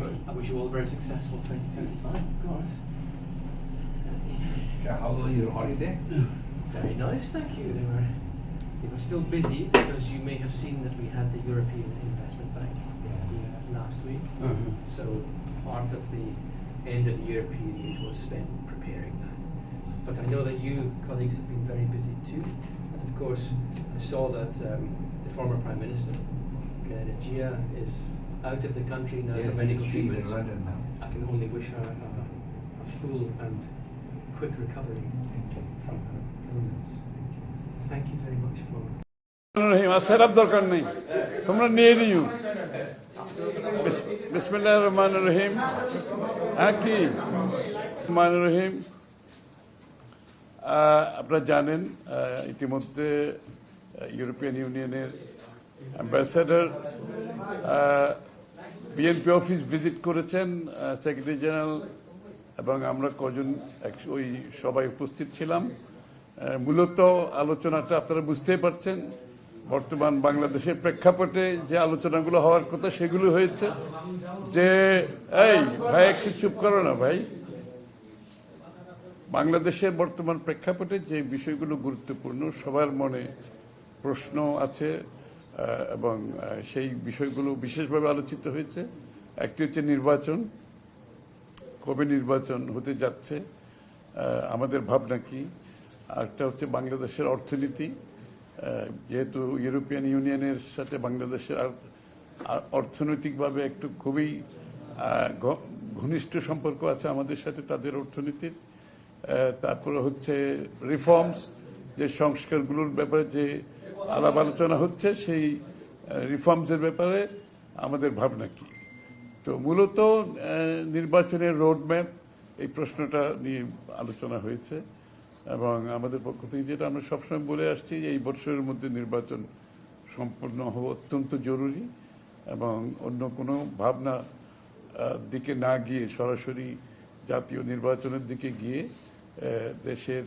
I wish you all a very successful 2025, of course. How was your holiday? Very nice, thank you. They were they were still busy because you may have seen that we had the European Investment Bank here last week. Mhm. So part of the end of the year period was spent preparing that. But I know that you colleagues have been very busy too. And of course, I saw that um, the former Prime Minister, Kennedy Gia, is out of the country now Yes, for medical she's treatment. in London now. I can only wish her a, a full and quick recovery from her illness. Thank you very much for রহিম আর সেরাপ দরকার নেই তোমরা নিয়ে নিও বিসমিল্লাহ রহমান রহিম হ্যাঁ কি রহমান রহিম আহ, আপনারা জানেন আহ, ইতিমধ্যে আহ, ইউরোপিয়ান ইউনিয়নের অ্যাম্বাসেডর বিএনপি অফিস ভিজিট করেছেন সেক্রেটারি জেনারেল এবং আমরা কজন ওই সবাই উপস্থিত ছিলাম। মূলত আলোচনাটা আপনারা বুঝতেই পারছেন, বর্তমান বাংলাদেশের প্রেক্ষাপটে যে আলোচনাগুলো হওয়ার কথা সেগুলো হয়েছে। যে, এই, ভাই, একটু চুপ করো না, ভাই। বাংলাদেশের বর্তমান প্রেক্ষাপটে যে বিষয়গুলো গুরুত্বপূর্ণ, সবার মনে প্রশ্ন আছে। এবং সেই বিষয়গুলো বিশেষভাবে আলোচিত হয়েছে। একটি হচ্ছে নির্বাচন। কবে নির্বাচন হতে যাচ্ছে আমাদের ভাবনা কি? আরেকটা হচ্ছে বাংলাদেশের অর্থনীতি। যেহেতু ইউরোপিয়ান ইউনিয়নের সাথে বাংলাদেশের অর্থনৈতিকভাবে একটু খুবই ঘনিষ্ঠ সম্পর্ক আছে আমাদের সাথে তাদের অর্থনীতির। তারপরে হচ্ছে রিফর্মস যে সংস্কারগুলোর ব্যাপারে যে আলাপ আলোচনা হচ্ছে, সেই রিফর্মসের ব্যাপারে আমাদের ভাবনা কি? তো মূলত নির্বাচনের রোডম্যাপ এই প্রশ্নটা নিয়ে আলোচনা হয়েছে এবং আমাদের পক্ষ থেকে যেটা আমরা সবসময় বলে আসছি যে এই বছরের মধ্যে নির্বাচন সম্পন্ন হওয়া অত্যন্ত জরুরি এবং অন্য কোনো ভাবনা দিকে না গিয়ে সরাসরি জাতীয় নির্বাচনের দিকে গিয়ে দেশের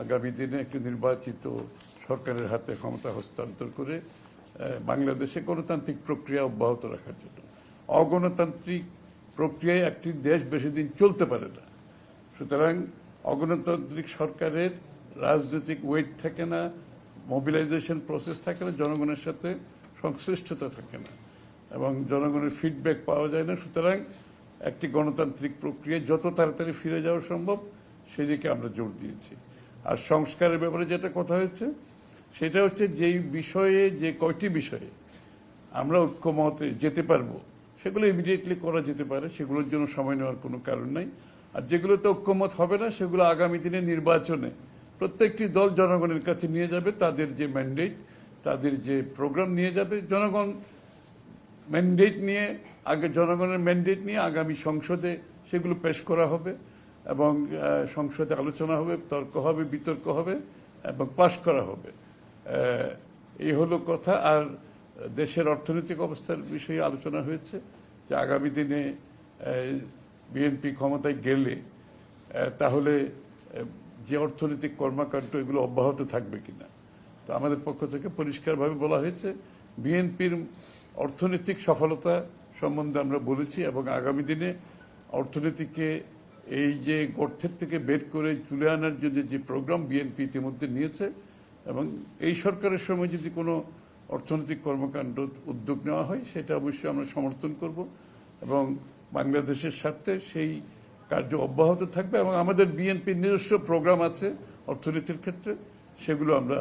আগামী দিনে একটি নির্বাচিত সরকারের হাতে ক্ষমতা হস্তান্তর করে বাংলাদেশে গণতান্ত্রিক প্রক্রিয়া অব্যাহত রাখার জন্য। অগণতান্ত্রিক প্রক্রিয়ায় একটি দেশ বেশি দিন চলতে পারে না। সুতরাং অগণতান্ত্রিক সরকারের রাজনৈতিক ওয়েট থাকে না মোবিলাইজেশন প্রসেস থাকে না, জনগণের সাথে সংশ্লিষ্টতা থাকে না এবং জনগণের ফিডব্যাক পাওয়া যায় না। সুতরাং একটি গণতান্ত্রিক প্রক্রিয়ায় যত তাড়াতাড়ি ফিরে যাওয়া সম্ভব, সেদিকে আমরা জোর দিয়েছি। আর সংস্কারের ব্যাপারে যেটা কথা হয়েছে, সেটা হচ্ছে যেই বিষয়ে, যে কয়টি বিষয়ে আমরা ঐক্যমতে যেতে পারব, সেগুলো ইমিডিয়েটলি করা যেতে পারে, সেগুলোর জন্য সময় নেওয়ার কোনো কারণ নাই। আর যেগুলোতে ঐক্যমত হবে না, সেগুলো আগামী দিনে নির্বাচনে প্রত্যেকটি দল জনগণের কাছে নিয়ে যাবে, তাদের যে ম্যান্ডেট তাদের যে প্রোগ্রাম নিয়ে যাবে। জনগণ ম্যান্ডেট নিয়ে, আগে জনগণের ম্যান্ডেট নিয়ে আগামী সংসদে সেগুলো পেশ করা হবে। এবং সংসদে আলোচনা হবে, তর্ক হবে, বিতর্ক হবে এবং পাশ করা হবে। এই হলো কথা। আর দেশের অর্থনৈতিক অবস্থার বিষয়ে আলোচনা হয়েছে যে আগামী দিনে বিএনপি ক্ষমতায় গেলে তাহলে যে অর্থনৈতিক কর্মকাণ্ড এগুলো অব্যাহত থাকবে কিনা। তো আমাদের পক্ষ থেকে পরিষ্কারভাবে বলা হয়েছে, বিএনপির অর্থনৈতিক সফলতা সম্বন্ধে আমরা বলেছি এবং আগামী দিনে অর্থনীতিকে এই যে গর্থের থেকে বের করে তুলে আনার জন্য যে প্রোগ্রাম বিএনপি ইতিমধ্যে নিয়েছে, এবং এই সরকারের সময় যদি কোনো অর্থনৈতিক কর্মকাণ্ড উদ্যোগ নেওয়া হয়, সেটা অবশ্যই আমরা সমর্থন করব, এবং বাংলাদেশের স্বার্থে সেই কার্য অব্যাহত থাকবে, এবং আমাদের বিএনপির নিজস্ব প্রোগ্রাম আছে অর্থনীতির ক্ষেত্রে, সেগুলো আমরা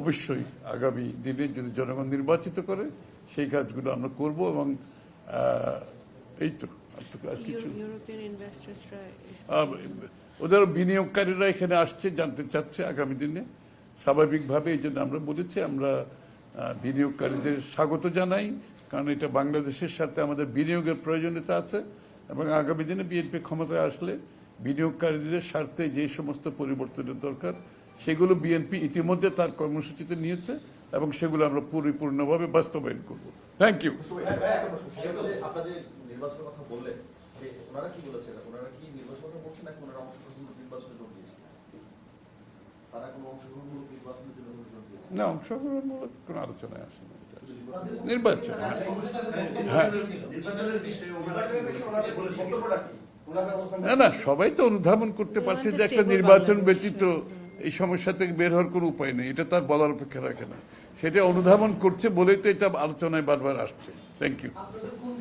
অবশ্যই আগামী দিনে যদি জনগণ নির্বাচিত করে, সেই কাজগুলো আমরা করব এবং এই তো। ওদের বিনিয়োগকারীরা এখানে আসছে জানতে চাচ্ছে আগামী দিনে। স্বাভাবিকভাবে এই জন্য আমরা বলেছি আমরা বিনিয়োগকারীদের স্বাগত জানাই কারণ এটা বাংলাদেশের সাথে আমাদের বিনিয়োগের প্রয়োজনীয়তা আছে এবং আগামী দিনে বিএনপি ক্ষমতায় আসলে বিনিয়োগকারীদের স্বার্থে যে সমস্ত পরিবর্তনের দরকার সেগুলো বিএনপি ইতিমধ্যে তার কর্মসূচিতে নিয়েছে এবং সেগুলো আমরা পরিপূর্ণভাবে বাস্তবায়ন করব। থ্যাংক ইউ নির্বাচনের কথা বললেন যে ওনারা কি বলেছেন? ওনারা কি নির্বাচনে বলছেন নাকি ওনারা অংশগ্রহণমূলক নির্বাচনে যোগ দিয়েছেন? তারা কোনো অংশগ্রহণমূলক নির্বাচনের জন্য যোগ দিয়েছেন না অংশগ্রহণমূলক কোনো আলোচনায় নির্বাচন হ্যাঁ। না না সবাই তো অনুধাবন করতে পারছে যে একটা নির্বাচন ব্যতীত এই সমস্যা থেকে বের হওয়ার কোনো উপায় নেই। এটা তার বলার অপেক্ষা রাখে না। সেটা অনুধাবন করছে বলেই তো এটা আলোচনায় বারবার আসছে। Thank you